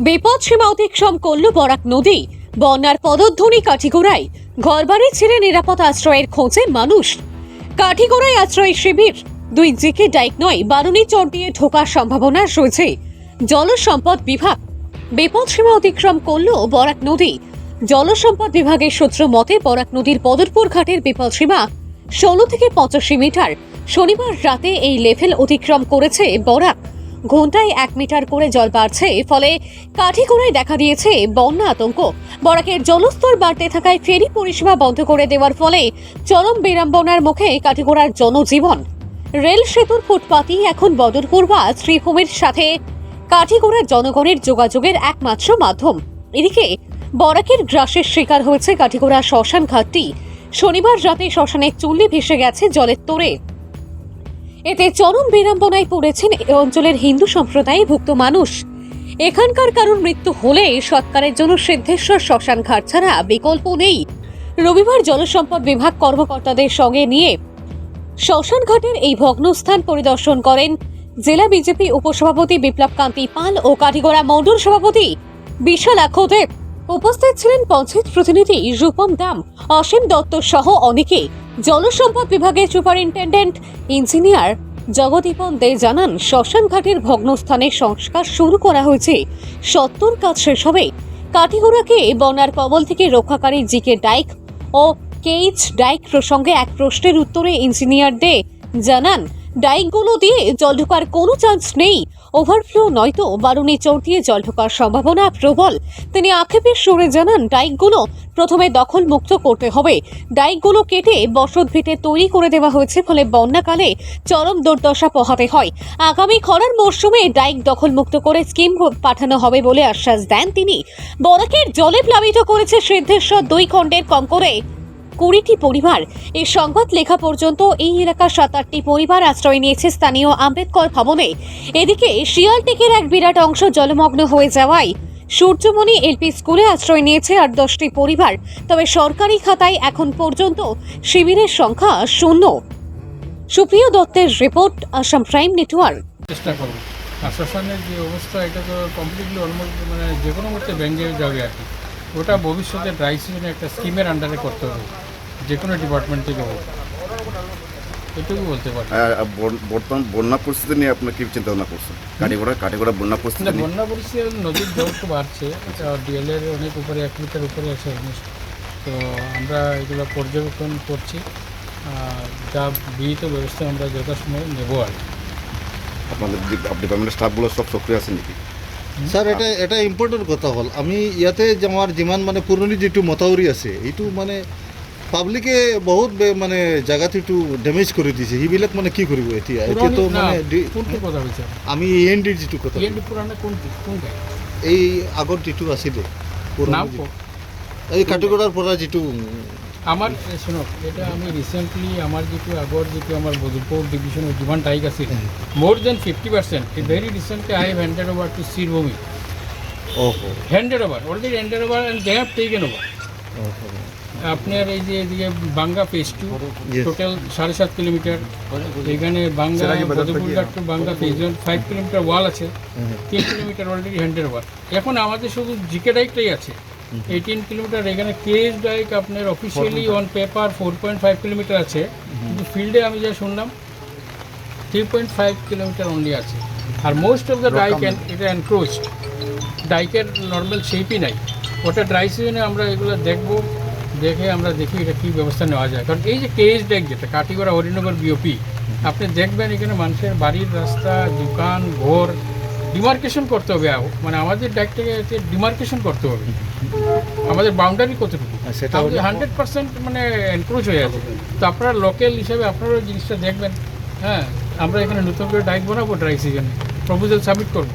বিপদ সীমা অতিক্রম করল বরাক নদী। বন্যার পদধ্বনি কাঠিগোড়ায়। ঘরবাড়ি ছেড়ে নিরাপদ আশ্রয়ের খোঁজে মানুষ। কাঠিগোড়ায় আশ্রয় শিবির। দুই জিকে ডাইক নয় বারুনি চর দিয়ে ঢোকার সম্ভাবনা রয়েছে। জলসম্পদ বিভাগ। বিপদ সীমা অতিক্রম করল বরাক নদী। জলসম্পদ বিভাগের সূত্র মতে, বরাক নদীর পদরপুর ঘাটের বিপদ সীমা ষোলো থেকে পঁচাশি মিটার। শনিবার রাতে এই লেভেল অতিক্রম করেছে বরাক। ঘন্টায় এক মিটার করে জল বাড়ছে, ফলে কাঠিগোড়ায় দেখা দিয়েছে বন্যা আতঙ্ক। বরাকের জলস্তর বাড়তে থাকায় ফেরি পরিষেবা বন্ধ করে দেওয়ার ফলে চরম বিড়ম্বনার মুখে কাঠিগোড়ার জনজীবন। রেল সেতুর ফুটপাতই এখন বদরপুর বা শ্রীভূমির সাথে কাঠিগোড়ার জনগণের যোগাযোগের একমাত্র মাধ্যম। এদিকে বরাকের গ্রাসের শিকার হয়েছে কাঠিগোড়া শ্মশান ঘাটটি শনিবার রাতে শ্মশানে চুল্লি ভেসে গেছে জলের তোড়ে। এতে চরম বিড়ম্বনায় পড়েছেন এ অঞ্চলের হিন্দু সম্প্রদায়ে ভুক্ত মানুষ। এখানকার কারণ মৃত্যু হলে সৎকারের জন্য সিদ্ধেশ্বর শ্মশান ঘাট ছাড়া বিকল্প নেই। রবিবার জলসম্পদ বিভাগ কর্মকর্তাদের সঙ্গে নিয়ে শ্মশান ঘাটের এই ভগ্নস্থান পরিদর্শন করেন জেলা বিজেপি উপসভাপতি বিপ্লব কান্তি পাল ও কাঠিগড়া মণ্ডল সভাপতি বিশাল আক্ষদেব উপস্থিত ছিলেন পঞ্চায়েত প্রতিনিধি রূপম দাম, অসীম দত্ত সহ অনেকে জলসম্পদ বিভাগের সুপারিনটেন্ডেন্ট ইঞ্জিনিয়ার জগদীপন দে জানান শ্মশান ঘাটের ভগ্নস্থানের সংস্কার শুরু করা হয়েছে। সত্তর কাজ শেষ হবে। কাঠিগোড়াকে বনার কবল থেকে রক্ষাকারী জিকে ডাইক ও কেইচ ডাইক প্রসঙ্গে এক প্রশ্নের উত্তরে ইঞ্জিনিয়ার দে জানান ডাইকগুলো দিয়ে জল ঢোকার কোনো চান্স নেই। ওভারফ্লো নয়তো বারুনি চোর দিয়ে জল ঢোকার সম্ভাবনা প্রবল। তিনি আক্ষেপের সুরে জানান ডাইকগুলো প্রথমে দখল মুক্ত করতে হবে। ডাইকগুলো কেটে বসত ভিটে তৈরি করে দেওয়া হয়েছে, ফলে বন্যাকালে চরম দুর্দশা পোহাতে হয়। আগামী খরার মরশুমে ডাইক দখল মুক্ত করে স্কিম পাঠানো হবে বলে আশ্বাস দেন তিনি। বরাকের জলে প্লাবিত করেছে সিদ্ধেশ্বর দুই খণ্ডের কম করে কুড়িটি পরিবার। এই সংবাদ লেখা পর্যন্ত এই এলাকার সাত আটটি পরিবার আশ্রয় নিয়েছে স্থানীয় আম্বেদকর ভবনে। এদিকে শিয়ালটেকের এক বিরাট অংশ জলমগ্ন হয়ে যাওয়ায় সূর্যমণি এলপি স্কুলে আশ্রয় নিয়েছে আর দশটি পরিবার। তবে সরকারি খাতায় এখন পর্যন্ত শিবিরের সংখ্যা শূন্য। সুপ্রিয় দত্তের রিপোর্ট, আসাম প্রাইম নেটওয়ার্ক। চেষ্টা করব। আর শ্মশানের যে অবস্থা, এটা তো কমপ্লিটলি অলমোস্ট মানে যে কোনো মুহূর্তে ভেঙে যাবে আর কি। ওটা ভবিষ্যতে ড্রাই সিজনে একটা স্কিমের আন্ডারে করতে হবে। যে কোনো ডিপার্টমেন্ট থেকে হোক। এটুকু বলতে পারি। বন- বর্তমান বন্যা পরিস্থিতি নিয়ে আপনার কি চিন্তা ভাবনা করছেন? কাটিগড়া কাটিগড়া বন্যা পরিস্থিতি বন্যা পরিস্থিতি নদীর জল তো বাড়ছে। ডিএলের অনেক উপরে এক মিটার উপরে আছে তো আমরা এগুলো পর্যবেক্ষণ করছি। যা বিহিত ব্যবস্থা আমরা যথাসময়ে নেব আর কি। আপনাদের ডিপার্টমেন্টের স্টাফগুলো সব সক্রিয় আছেন নাকি? স্যার এটা এটা ইম্পৰ্টেণ্ট কথা হ'ল। আমি ইয়াতে যে আমাৰ যিমান মানে পুৰণি যিটো মথাউৰি আছে। এইটো মানে পাব্লিকে বহুত মানে জেগাত এইটো ডেমেজ কৰি দিছে। সেইবিলাক মানে কি কৰিব এতিয়া? এতিয়াতো পুরনো- মানে আমি ই এন ডিৰ যিটো কথা এই আগত যিটো আছিলে নাম এই কাটিগড়াৰ পৰা যিটো আমাৰ এ, শুনক এটা আমি ৰিচেণ্টলি আমাৰ যিটো আগৰ যিটো আমাৰ বদুপুৰ ডিভিশ্যনৰ যিমান টাইক আছিল more than fifty percent very recently I have handed over to Sribhumi oh. Handed over already handed over and they have taken over আপনার এই যে এদিকে বাঙ্গা ফেজ টু টোটাল সাড়ে সাত কিলোমিটার। এখানে Banga Badarpurghat to Banga phase one five kilometre wall আছে। তিন কিলোমিটার অলরেডি হ্যান্ডেড ওয়াল এখন আমাদের শুধু জিকে ডাইকটাই আছে। এইটিন কিলোমিটার এখানে কেএস ডাইক আপনার officially on paper four point five kilometre আছে। কিন্তু ফিল্ডে আমি যা শুনলাম three point five kilometre only আছে। আর মোস্ট অফ দ্য ডাইক এটা এনক্রোচড ডাইকের নর্মাল শেপই নাই। ওটা ড্রাই সিজনে আমরা এগুলো দেখব। দেখে আমরা দেখি এটা কী ব্যবস্থা নেওয়া যায়। কারণ এই যে কেএস ডেক যেটা কাটিগড়া হরিনগর বিওপি আপনি দেখবেন এখানে মানুষের বাড়ির রাস্তা দোকান ঘর ডিমার্কেশন করতে হবে। মানে আমাদের ডেকটাকে ডিমার্কেশন করতে হবে। আমাদের বাউন্ডারি কতটুকু? সেটা আমাদের হান্ড্রেড পার্সেন্ট মানে এনক্রোচ হয়ে আছে। তো আপনারা লোকাল হিসাবে আপনারাও জিনিসটা দেখবেন। হ্যাঁ আমরা এখানে নতুন করে ডাইক বানাবো ড্রাই সিজনে প্রপোজাল সাবমিট করব।